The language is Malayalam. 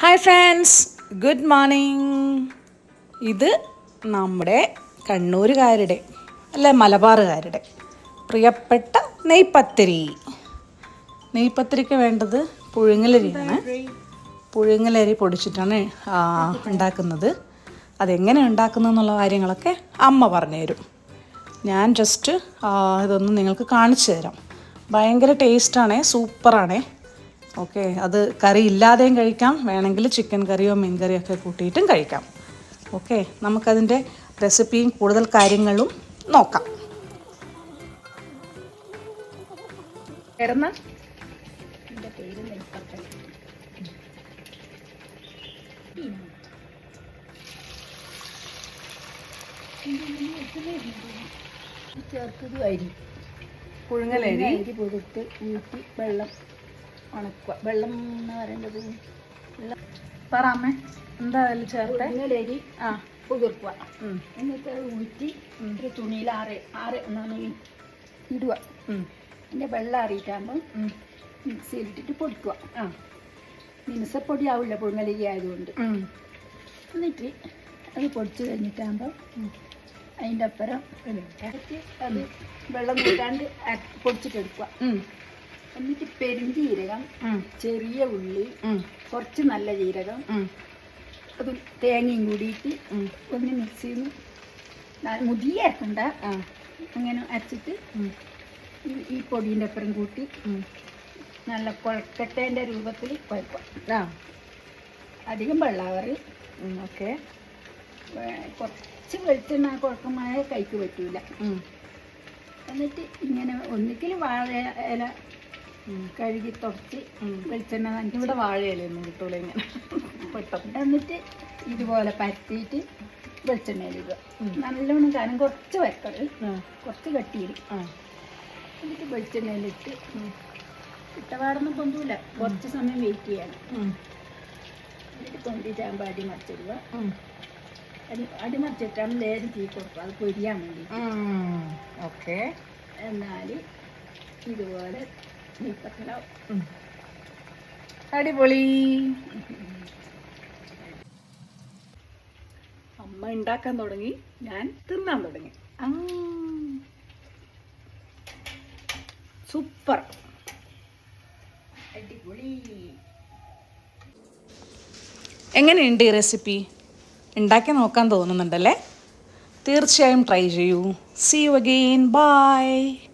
ഹായ് ഫ്രണ്ട്സ് ഗുഡ് മോർണിംഗ് ഇത് നമ്മുടെ കണ്ണൂരുകാരുടെ അല്ലെ മലബാറുകാരുടെ പ്രിയപ്പെട്ട നെയ്പത്തിരി. നെയ്പത്തിരിക്ക് വേണ്ടത് പുഴുങ്ങലരിയാണ്. പുഴുങ്ങലരി പൊടിച്ചിട്ടാണ് ഉണ്ടാക്കുന്നത്. അതെങ്ങനെ ഉണ്ടാക്കുന്നു എന്നുള്ള കാര്യങ്ങളൊക്കെ അമ്മ പറഞ്ഞുതരും ഞാൻ ജസ്റ്റ് ഇതൊന്ന് നിങ്ങൾക്ക് കാണിച്ചു തരാം. ഭയങ്കര ടേസ്റ്റാണേ സൂപ്പറാണേ ഓക്കെ അത് കറി ഇല്ലാതെയും കഴിക്കാം. വേണമെങ്കിൽ ചിക്കൻ കറിയോ മീൻ കറിയോ ഒക്കെ കൂട്ടിയിട്ടും കഴിക്കാം. ഓക്കെ നമുക്കതിന്റെ റെസിപ്പിയും കൂടുതൽ കാര്യങ്ങളും നോക്കാം. ചേർത്തതും അരി. പുഴുങ്ങലരി. അരി പൊതിർത്ത് ഊറ്റി വെള്ളം. ഉണക്കുക. വെള്ളം എന്ന് പറയേണ്ടത് പറമ്മേ എന്താ അതിൽ ചേർത്ത്? ആ. കുതിർക്കുക. എന്നിട്ട് അത് ഊറ്റി ഒരു തുണിയിൽ ആറ് ആറ് എന്നാണ് ഇടുക. എന്റെ വെള്ളം അറിയിട്ടാകുമ്പോൾ. മിക്സിയിലിട്ടിട്ട് പൊടിക്കുക. ആ. മിനുസപ്പൊടി ആവില്ല പുഴുങ്ങലരി ആയതുകൊണ്ട്. എന്നിട്ട് അത് പൊടിച്ച് കഴിഞ്ഞിട്ടാകുമ്പോൾ അതിന്റെ അപ്പുറം അത് വെള്ളം കൂട്ടാണ്ട് പൊടിച്ചിട്ടെടുക്കുക. എന്നിട്ട് പെരുംജീരകം ഉം, ചെറിയ ഉള്ളി കുറച്ച് നല്ല ജീരകം അത് തേങ്ങയും കൂടിയിട്ട്. ഒന്ന് മിക്സ് ചെയ്ത് മുതിയ അരക്കണ്ട അങ്ങനെ അരച്ചിട്ട് ഈ പൊടീന്റെ അപ്പുറം കൂട്ടി. നല്ല കുഴക്കട്ടേന്റെ രൂപത്തിൽ കുഴപ്പം ആ. അധികം വെള്ളാവറ്. ഓക്കെ. കുറച്ച് വെളിച്ചെണ്ണ കുഴക്കമായ കൈക്ക് പറ്റൂല. എന്നിട്ട് ഇങ്ങനെ ഒന്നിക്കൽ വാഴ ഇല. കഴുകി തുടച്ച്. വെളിച്ചെണ്ണ നനച്ച്. ഇവിടെ വാഴയിലൊന്നും കിട്ടൂല ഇങ്ങനെ. പെട്ടെന്ന്. എന്നിട്ട് ഇതുപോലെ പരത്തിയിട്ട് വെളിച്ചെണ്ണയിലിടുക. നല്ലവണ്ണം നല്ലോണം കനം കുറച്ച് വരക്കത് കുറച്ച് കട്ടിയിടും എന്നിട്ട് വെളിച്ചെണ്ണയിലിട്ട് ഇട്ടപാടൊന്നും പൊന്തൂല. കുറച്ച് സമയം വെയിറ്റ് ചെയ്യണം. എന്നിട്ട് എന്നിട്ട് പൊന്തിച്ചാകുമ്പോൾ അടി മറിച്ചിടുക. ഉം, അടി അടി മറിച്ചിട്ടാണ് ലേശം തീ കൊടുക്കുക. അത് പൊരിയാൻ വേണ്ടി ഓക്കെ. എന്നാൽ ഇതുപോലെ. അടിപൊളി. അമ്മ ഉണ്ടാക്കാൻ തുടങ്ങി. ഞാൻ തിന്നാൻ തുടങ്ങി. സൂപ്പർ. അടിപൊളി. എങ്ങനെയുണ്ട് ഈ റെസിപ്പി? ഉണ്ടാക്കി നോക്കാൻ തോന്നുന്നുണ്ടല്ലേ? തീർച്ചയായും ട്രൈ ചെയ്യൂ. C you again by